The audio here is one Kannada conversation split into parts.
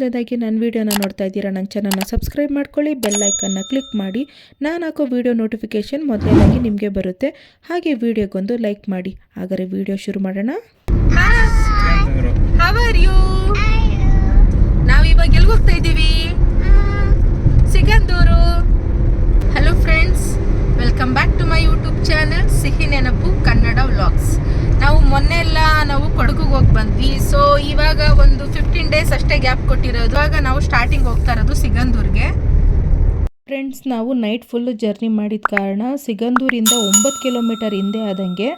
ಮೊದಲನೇದಾಗಿ ನನ್ನ ವೀಡಿಯೋನ ನೋಡ್ತಾ ಇದ್ದೀರಾ ನನ್ನ ಚಾನಲ್ನ ಸಬ್ಸ್ಕ್ರೈಬ್ ಮಾಡ್ಕೊಳ್ಳಿ ಬೆಲ್ ಐಕನ್ನ ಕ್ಲಿಕ್ ಮಾಡಿ. ನಾನು ಹಾಕೋ ವೀಡಿಯೋ ನೋಟಿಫಿಕೇಷನ್ ಮೊದಲನೇದಾಗಿ ನಿಮಗೆ ಬರುತ್ತೆ. ಹಾಗೆ ವೀಡಿಯೋಗೊಂದು ಲೈಕ್ ಮಾಡಿ. ಹಾಗಾದರೆ ವೀಡಿಯೋ ಶುರು ಮಾಡೋಣ ಹೌ ಆರ್ ಯು ನಾವು ಇವಾಗ ಎಲ್ಲಿ ಹೋಗ್ತಾ ಇದ್ದೀವಿ Sigandur hello friends welcome back to my YouTube channel ಸಿಹಿ ನೆನಪು ಕನ್ನಡ ವ್ಲಾಗ್ಸ್ ನಾವು ಮೊನ್ನೆ ಎಲ್ಲ ನಾವು ಕೊಡಗುಗೆ ಹೋಗಿ ಬಂದ್ವಿ ಸೊ ಇವಾಗ ಒಂದು ಫಿಫ್ಟೀನ್ ಡೇಸ್ ಅಷ್ಟೇ ಗ್ಯಾಪ್ ಕೊಟ್ಟಿರೋದು. ಆಗ ನಾವು ಸ್ಟಾರ್ಟಿಂಗ್ ಹೋಗ್ತಾ ಇರೋದು ಸಿಗಂದೂರ್ಗೆ. ಫ್ರೆಂಡ್ಸ್ ನಾವು ನೈಟ್ ಫುಲ್ಲು ಜರ್ನಿ ಮಾಡಿದ ಕಾರಣ ಸಿಗಂದೂರಿಂದ ಒಂಬತ್ತು ಕಿಲೋಮೀಟರ್ ಹಿಂದೆ ಆದಂಗೆ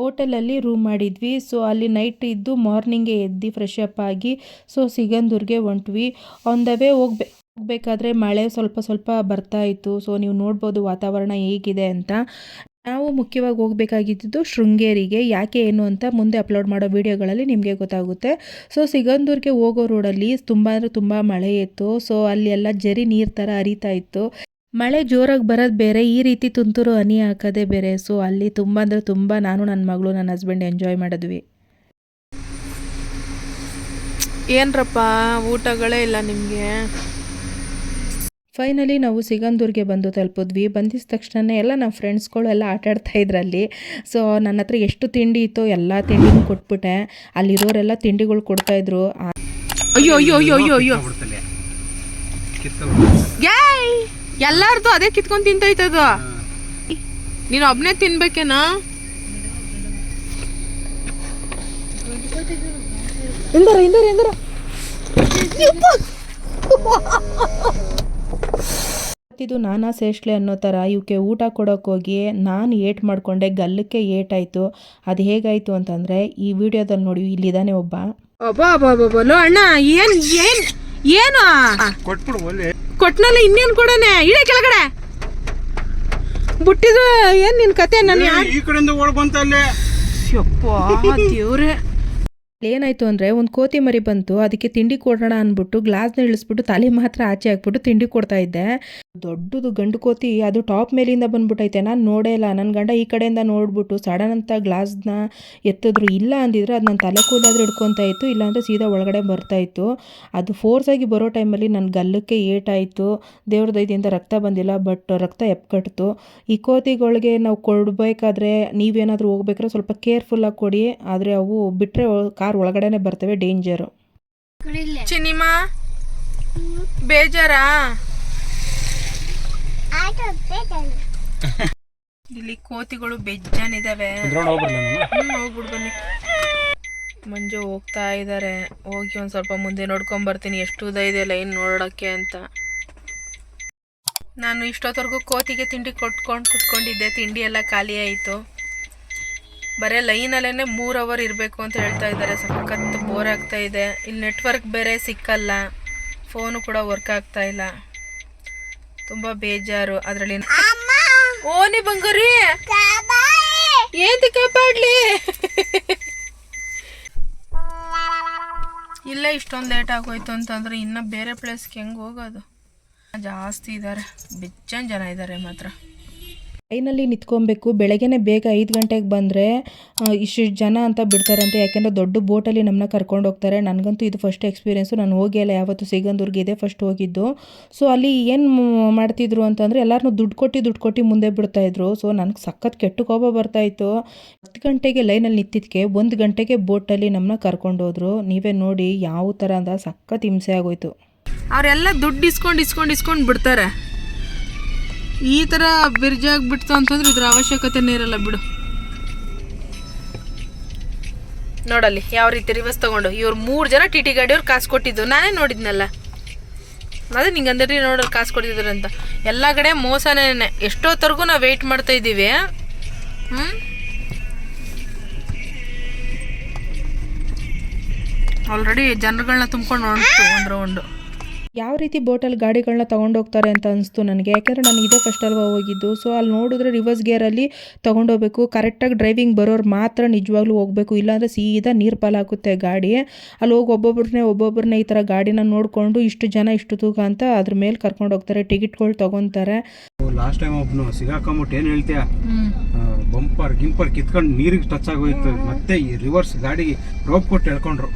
ಹೋಟೆಲಲ್ಲಿ ರೂಮ್ ಮಾಡಿದ್ವಿ. ಸೊ ಅಲ್ಲಿ ನೈಟ್ ಇದ್ದು ಮಾರ್ನಿಂಗೇ ಎದ್ದು ಫ್ರೆಶ್ ಅಪ್ ಆಗಿ ಸೊ ಸಿಗಂದೂರ್ಗೆ ಹೊಂಟ್ವಿ. ಆನ್ ದ ವೇ ಹೋಗ್ಬೇಕು ಹೋಗ್ಬೇಕಾದ್ರೆ ಮಳೆ ಸ್ವಲ್ಪ ಸ್ವಲ್ಪ ಬರ್ತಾ ಇತ್ತು. ಸೊ ನೀವು ನೋಡ್ಬೋದು ವಾತಾವರಣ ಹೇಗಿದೆ ಅಂತ. ನಾವು ಮುಖ್ಯವಾಗಿ ಹೋಗಬೇಕಾಗಿದ್ದು ಶೃಂಗೇರಿಗೆ ಯಾಕೆ ಏನು ಅಂತ ಮುಂದೆ ಅಪ್ಲೋಡ್ ಮಾಡೋ ವಿಡಿಯೋಗಳಲ್ಲಿ ನಿಮಗೆ ಗೊತ್ತಾಗುತ್ತೆ. ಸೊ ಸಿಗಂದೂರಿಗೆ ಹೋಗೋ ರೋಡಲ್ಲಿ ತುಂಬ ಅಂದರೆ ತುಂಬ ಮಳೆ ಇತ್ತು. ಸೊ ಅಲ್ಲಿ ಎಲ್ಲ ಜರಿ ನೀರು ಥರ ಹರಿತಾ ಇತ್ತು. ಮಳೆ ಜೋರಾಗಿ ಬರೋದು ಬೇರೆ, ಈ ರೀತಿ ತುಂತುರು ಹನಿ ಹಾಕೋದೇ ಬೇರೆ. ಸೊ ಅಲ್ಲಿ ತುಂಬ ಅಂದರೆ ತುಂಬ ನಾನು ನನ್ನ ಮಗಳು ನನ್ನ ಹಸ್ಬೆಂಡ್ ಎಂಜಾಯ್ ಮಾಡಿದ್ವಿ. ಏನ್ರಪ್ಪ, ಊಟಗಳೇ ಇಲ್ಲ ನಿಮಗೆ? ಫೈನಲಿ ನಾವು ಸಿಗಂದೂರಿಗೆ ಬಂದು ತಲುಪಿದ್ವಿ. ಬಂದಿದ ತಕ್ಷಣ ಎಲ್ಲ ನಮ್ಮ ಫ್ರೆಂಡ್ಸ್ಗಳೆಲ್ಲ ಆಟ ಆಡ್ತಾ ಇದ್ರಲ್ಲಿ. ಸೊ ನನ್ನ ಹತ್ರ ಎಷ್ಟು ತಿಂಡಿ ಇತ್ತೋ ಎಲ್ಲ ತಿಂಡಿನೂ ಕೊಟ್ಬಿಟ್ಟೆ. ಅಲ್ಲಿರೋರೆಲ್ಲ ತಿಂಡಿಗಳು ಕೊಡ್ತಾಯಿದ್ರು ಅಯ್ಯೋ ಅಯ್ಯೋ ಅಯ್ಯೋ ಅಯ್ಯೋ ಅಯ್ಯೋ. ಯಾಯ್ ಎಲ್ಲಾರ್ದು ಅದೇ ಕಿತ್ಕೊಂಡ್ ತಿಂತೈತದು. ನೀನು ಒಬ್ನೇ ತಿನ್ಬೇಕೇನಾ? ಇಂದರ ಇಂದರ ಇಂದರ ಇದು ನಾನಾ ಸೇಷ್ಲೆ ಅನ್ನೋ ಥರ ಇವಕ್ಕೆ ಊಟ ಕೊಡೋಕ್ಕೋಗಿ ನಾನು ಏಟ್ ಮಾಡಿಕೊಂಡೆ ಗಲ್ಲಕ್ಕೆ ಏಟಾಯಿತು ಅದು ಹೇಗಾಯಿತು ಅಂತಂದರೆ ಈ ವಿಡಿಯೋದಲ್ಲಿ ನೋಡಿ ಇಲ್ಲಿದ್ದಾನೆ ಒಬ್ಬ. ಅಬ್ಬಾ ಅಬ್ಬಾ ಅಬ್ಬಾ ಲೋ ಅಣ್ಣ ಏನು ಏನು ಏನು? ಕೊಟ್ಬಿಡು ಕೊಟ್ನಲ್ಲ ಕೊಡೋಣ ಕೊಡನೆ? ಇಳೆ ಕೆಳಗಡೆ. ಬುಟ್ಟಿದು ಏನು ನಿನ್ ಕತೆ? ನಾನು ಈ ಕಡೆಯಿಂದ ಓಡ್ ಬಂತಲ್ಲೇ ಯಪ್ಪ ದೇವ್ರೆ. ಏನಾಯಿತು ಅಂದರೆ ಒಂದು ಕೋತಿ ಮರಿ ಬಂತು, ಅದಕ್ಕೆ ತಿಂಡಿ ಕೊಡೋಣ ಅಂದ್ಬಿಟ್ಟು ಗ್ಲಾಸ್ನ ಇಳಿಸ್ಬಿಟ್ಟು ತಲೆ ಮಾತ್ರ ಆಚೆ ಹಾಕ್ಬಿಟ್ಟು ತಿಂಡಿ ಕೊಡ್ತಾ ಇದ್ದೆ. ದೊಡ್ಡದು ಗಂಡು ಕೋತಿ, ಅದು ಟಾಪ್ ಮೇಲಿಂದ ಬಂದ್ಬಿಟ್ಟೈತೆ ನಾನು ನೋಡೇ ಇಲ್ಲ. ನನ್ನ ಗಂಡ ಈ ಕಡೆಯಿಂದ ನೋಡ್ಬಿಟ್ಟು ಸಡನ್ ಅಂತ ಗ್ಲಾಸ್ನ ಎತ್ತಿದ್ರು, ಇಲ್ಲ ಅಂದಿದ್ರೆ ಅದು ನನ್ನ ತಲೆ ಕೂದಾದ್ರೂ ಹಿಡ್ಕೊತಾ ಇತ್ತು ಇಲ್ಲಾಂದರೆ ಸೀದಾ ಒಳಗಡೆ ಬರ್ತಾ ಇತ್ತು. ಅದು ಫೋರ್ಸಾಗಿ ಬರೋ ಟೈಮಲ್ಲಿ ನನ್ನ ಗಲ್ಲಕ್ಕೆ ಏಟಾಯಿತು. ದೇವ್ರ ದೈದಿಂದ ರಕ್ತ ಬಂದಿಲ್ಲ ಬಟ್ ರಕ್ತ ಎಪ್ಕಟ್ತು. ಈ ಕೋತಿಗಳಿಗೆ ನಾವು ಕೊಡಬೇಕಾದ್ರೆ ನೀವೇನಾದರೂ ಹೋಗ್ಬೇಕಾದ್ರೆ ಸ್ವಲ್ಪ ಕೇರ್ಫುಲ್ಲಾಗಿ ಕೊಡಿ, ಆದರೆ ಅವು ಬಿಟ್ಟರೆ ಕಾರ್ ಒಳಗಡೆನೆ ಬರ್ತವೆ ಡೇಂಜರು ಚಿನಿಮಾ ಬೇಜಾರಾ? ಇಲ್ಲಿ ಕೋತಿಗಳು ಬೆಜ್ಜಾನಿದಾವೆ ಇದಾವೆ ಹೋಗ್ಬಿಡು ಬನ್ನಿ. ಮಂಜು ಹೋಗ್ತಾ ಇದಾರೆ. ಹೋಗಿ ಒಂದ್ ಸ್ವಲ್ಪ ಮುಂದೆ ನೋಡ್ಕೊಂಡ್ ಬರ್ತೀನಿ. ಎಷ್ಟು ಉದ ಇದೆ ಲೈನ್ ನೋಡೋಕ್ಕೆ ಅಂತ. ನಾನು ಇಷ್ಟೊತ್ತವರೆಗೂ ಕೋತಿಗೆ ತಿಂಡಿ ಕೊಟ್ಕೊಂಡು ಕುತ್ಕೊಂಡಿದ್ದೆ. ತಿಂಡಿ ಎಲ್ಲ ಖಾಲಿ ಆಯಿತು. ಬರೀ ಲೈನಲ್ಲೇ ಮೂರು ಅವರ್ ಇರಬೇಕು ಅಂತ ಹೇಳ್ತಾ ಇದ್ದಾರೆ. ಸಖತ್ ಬೋರ್ ಆಗ್ತಾ ಇದೆ. ಇಲ್ಲಿ ನೆಟ್ವರ್ಕ್ ಬೇರೆ ಸಿಕ್ಕಲ್ಲ. ಫೋನು ಕೂಡ ವರ್ಕ್ ಆಗ್ತಾ ಇಲ್ಲ. ತುಂಬ ಬೇಜಾರು ಅದರಲ್ಲಿ ಓನಿ ಬಂಗಾರಿ! ಏಂತ ಕಾಪಾಡ್ಲಿ? ಇಲ್ಲ ಇಷ್ಟೊಂದು ಲೇಟ್ ಆಗೋಯ್ತು ಅಂತಂದ್ರೆ ಇನ್ನು ಬೇರೆ ಪ್ಲೇಸ್ಗೆ ಹೆಂಗೆ ಹೋಗೋದು? ಜಾಸ್ತಿ ಇದ್ದಾರೆ ಬೆಚ್ಚನ್ ಜನ ಇದ್ದಾರೆ ಮಾತ್ರ. ಲೈನಲ್ಲಿ ನಿಂತ್ಕೊಬೇಕು. ಬೆಳಗ್ಗೆನೆ ಬೇಗ ಐದು ಗಂಟೆಗೆ ಬಂದರೆ ಇಷ್ಟು ಜನ ಅಂತ ಬಿಡ್ತಾರಂತೆ. ಯಾಕೆಂದರೆ ದೊಡ್ಡ ಬೋಟಲ್ಲಿ ನಮ್ಮನ್ನ ಕರ್ಕೊಂಡು ಹೋಗ್ತಾರೆ. ನನಗಂತೂ ಇದು ಫಸ್ಟ್ ಎಕ್ಸ್ಪೀರಿಯೆನ್ಸು ನಾನು ಹೋಗಿ ಅಲ್ಲ ಯಾವತ್ತು ಸಿಗಂದೂರ್ಗೆ ಇದೆ ಫಸ್ಟ್ ಹೋಗಿದ್ದು. ಸೊ ಅಲ್ಲಿ ಏನು ಮಾಡ್ತಿದ್ರು ಅಂತಂದರೆ ಎಲ್ಲರನ್ನೂ ದುಡ್ಡು ಕೊಟ್ಟು ದುಡ್ಡು ಕೊಟ್ಟು ಮುಂದೆ ಬಿಡ್ತಾಯಿದ್ರು ಸೊ ನನಗೆ ಸಖತ್ ಕೆಟ್ಟ ಕೋಪ ಬರ್ತಾಯಿತ್ತು ಹತ್ತು ಗಂಟೆಗೆ ಲೈನಲ್ಲಿ ನಿಂತಿದ್ದಕ್ಕೆ ಒಂದು ಗಂಟೆಗೆ ಬೋಟಲ್ಲಿ ನಮ್ಮನ್ನ ಕರ್ಕೊಂಡು ಹೋದರು. ನೀವೇ ನೋಡಿ ಯಾವ ಥರ ಅಂದ ಸಖತ್ ಹಿಂಸೆ ಆಗೋಯ್ತು. ಅವರೆಲ್ಲ ದುಡ್ಡು ಇಸ್ಕೊಂಡು ಇಸ್ಕೊಂಡು ಇಸ್ಕೊಂಡು ಬಿಡ್ತಾರೆ. ಈ ಥರ ಬಿರ್ಜಾಗಿ ಬಿಡ್ತು ಅಂತಂದ್ರೆ ಇದ್ರ ಅವಶ್ಯಕತೆನೇ ಇರಲ್ಲ ಬಿಡು. ನೋಡಲ್ಲಿ, ಯಾವ ರೀತಿ ರಿವರ್ಸ್ ತಗೊಂಡು. ಇವ್ರು ಮೂರು ಜನ ಟಿ ಟಿ ಗಾಡಿಯವ್ರು ಕಾಸು ಕೊಟ್ಟಿದ್ದು. ನಾನೇ ನೋಡಿದ್ನಲ್ಲ. ಅದೇ ನಿಂಗೆ ಅಂದ್ರೆ ನೋಡೋರು ಕಾಸು ಕೊಟ್ಟಿದ್ರು ಅಂತ ಎಲ್ಲ ಕಡೆ ಮೋಸನೇನೆ. ಎಷ್ಟೊತ್ತರೆಗೂ ನಾವು ವೆಯ್ಟ್ ಮಾಡ್ತಾ ಇದ್ದೀವಿ. ಹ್ಞೂ ಆಲ್ರೆಡಿ ಜನಗಳನ್ನ ತುಂಬ್ಕೊಂಡು ಹೊಂಟು ಒಂದು ರೌಂಡು ಯಾವ ರೀತಿ ಬೋಟಲ್ಲಿ ಗಾಡಿಗಳನ್ನ ತೊಗೊಂಡೋಗ್ತಾರೆ ಅಂತ ಅನಿಸ್ತು ನನಗೆ. ಯಾಕೆಂದರೆ ನಾನು ಇದೇ ಫಸ್ಟ್ ಅಲ್ವಾ ಹೋಗಿದ್ದು. ಸೊ ಅಲ್ಲಿ ನೋಡಿದ್ರೆ ರಿವರ್ಸ್ ಗೇರಲ್ಲಿ ತೊಗೊಂಡೋಗ್ಬೇಕು. ಕರೆಕ್ಟಾಗಿ ಡ್ರೈವಿಂಗ್ ಬರೋರು ಮಾತ್ರ ನಿಜವಾಗ್ಲೂ ಹೋಗಬೇಕು. ಇಲ್ಲಾಂದರೆ ಸೀದಾ ನೀರು ಪಾಲಾಗುತ್ತೆ ಗಾಡಿ. ಅಲ್ಲಿ ಹೋಗಿ ಒಬ್ಬೊಬ್ಬರನ್ನೇ ಒಬ್ಬೊಬ್ಬರನ್ನೇ ಈ ಥರ ಗಾಡಿನ ನೋಡಿಕೊಂಡು ಇಷ್ಟು ಜನ ಇಷ್ಟು ತೂಕ ಅಂತ ಅದ್ರ ಮೇಲೆ ಕರ್ಕೊಂಡು ಹೋಗ್ತಾರೆ. ಟಿಕೆಟ್ಗಳು ತೊಗೊತಾರೆ. ಲಾಸ್ಟ್ ಟೈಮ್ ಒಬ್ನು ಸಿಗಾಕೊಂಬಿಟ್ಟು ಏನು ಹೇಳ್ತೀಯ? ಬಂಪರ್ ಗಿಂಪರ್ ಕಿತ್ಕೊಂಡು ನೀರಿಗೆ ಟಚ್ ಆಗೋಯ್ತು. ಮತ್ತೆ ಈ ರಿವರ್ಸ್ ಗಾಡಿಗೆ ರೋಪ್ ಕೊಟ್ಟು ಎಳ್ಕೊಂಡ್ರು.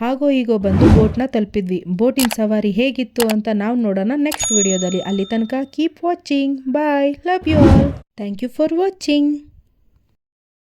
ಹಾಗೋ ಹೀಗೋ ಬಂದು ಬೋಟ್ನ ತಲುಪಿದ್ವಿ. ಬೋಟಿನ ಸವಾರಿ ಹೇಗಿತ್ತು ಅಂತ ನಾವು ನೋಡೋಣ ನೆಕ್ಸ್ಟ್ ವಿಡಿಯೋದಲ್ಲಿ ಅಲ್ಲಿ ತನಕ keep watching bye love you all thank you for watching